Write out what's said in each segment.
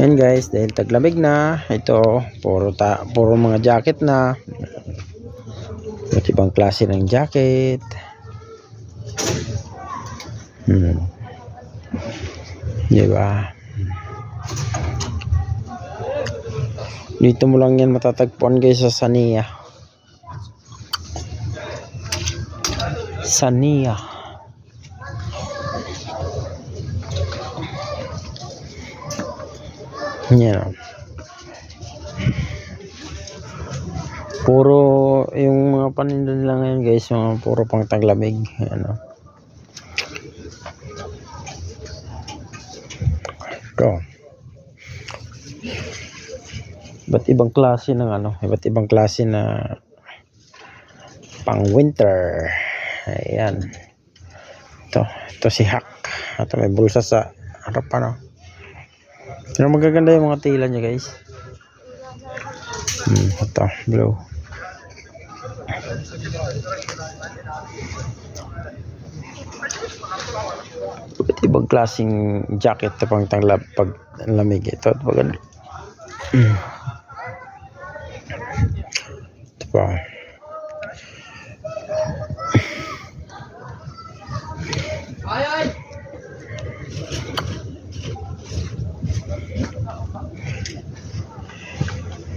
Yan guys, dahil taglamig na, ito, puro, ta puro mga jacket na. Iba't ibang klase ng jacket. Hmm. Di? Dito mo lang yan matatagpuan guys sa Sania. Sania. Yan. Puro yung mga paninda nila ngayon guys, mga puro pang taglamig. Yan o. Ito. Iba't ibang klase ng ano, iba't ibang klase na pang winter. Ayan. Ito, ito si Hack. Ito may bulsa sa harap ano. Pero magaganda yung mga tila niya guys. Hmm, ito, blue. Iba't ibang klaseng jacket ito pang tanglab pag lamig ito. Ito. Hmm. Ito pa.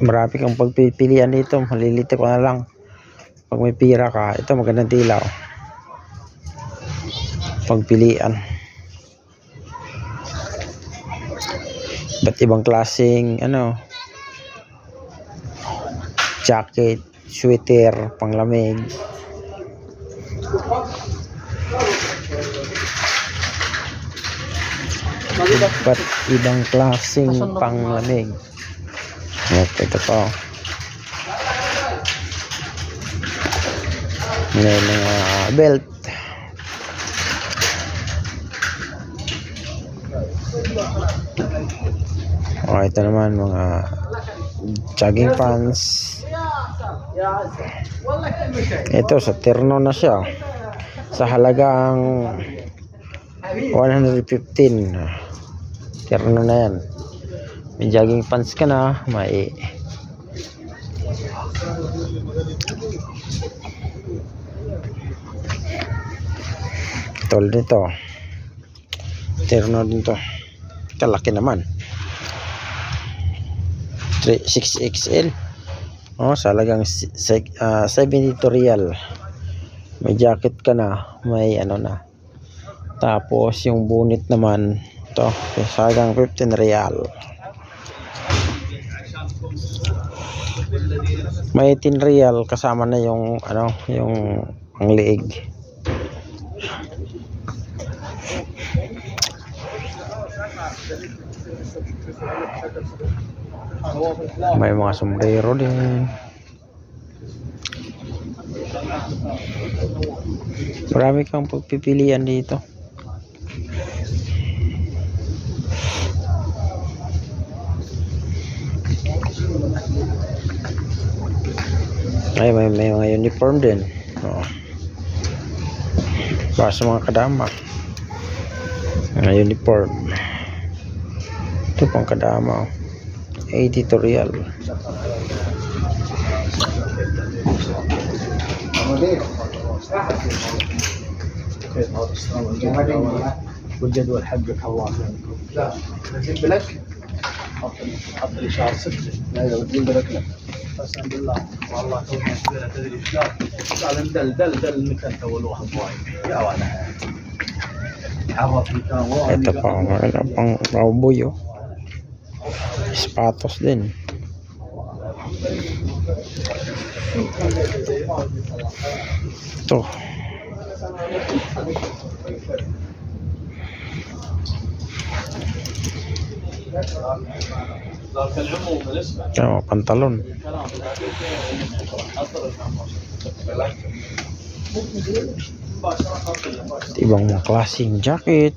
Marami kang pagpipilian dito. Malilito ko na lang. Pag may pira ka, ito magandang tila. oh. Pagpilian. Ba't ibang klaseng ano jacket, sweater, panglamig. Ba't ibang klaseng panglamig. Okay, ito po. May mga belt. Oh, ito naman mga jogging pants. Ito sa terno na siya. Sa halagang 115. Terno na yan. May jogging pants ka na, may Tol dito. Terno din to. Kalaki naman. 3, 6XL. Oh, sa halagang si- sec- ah, 72 real. May jacket ka na, may ano na. Tapos yung bunit naman, to, sa halagang 15 real. May 10 real kasama na yung ano, yung ang liig. May mga sombrero din. Marami kang pagpipilian dito. Ay, may, may mga uniform din. Oh. Para sa mga kadama. Mga uniform. Ito pang kadama. oh. Editorial. والجدول حقك الله يعينكم لا بجيب لك حط حط لي شهر ستة لا بتجيب لك لا قسم بالله والله تو مسؤولة تدري إيش قال؟ دل دل دل انك انت اول واحد ضايع يا ولد Ito pa, maganda pang cowboy oh. Sapatos din. Ito. Oh, pantalón. Ibang mga klaseng jacket.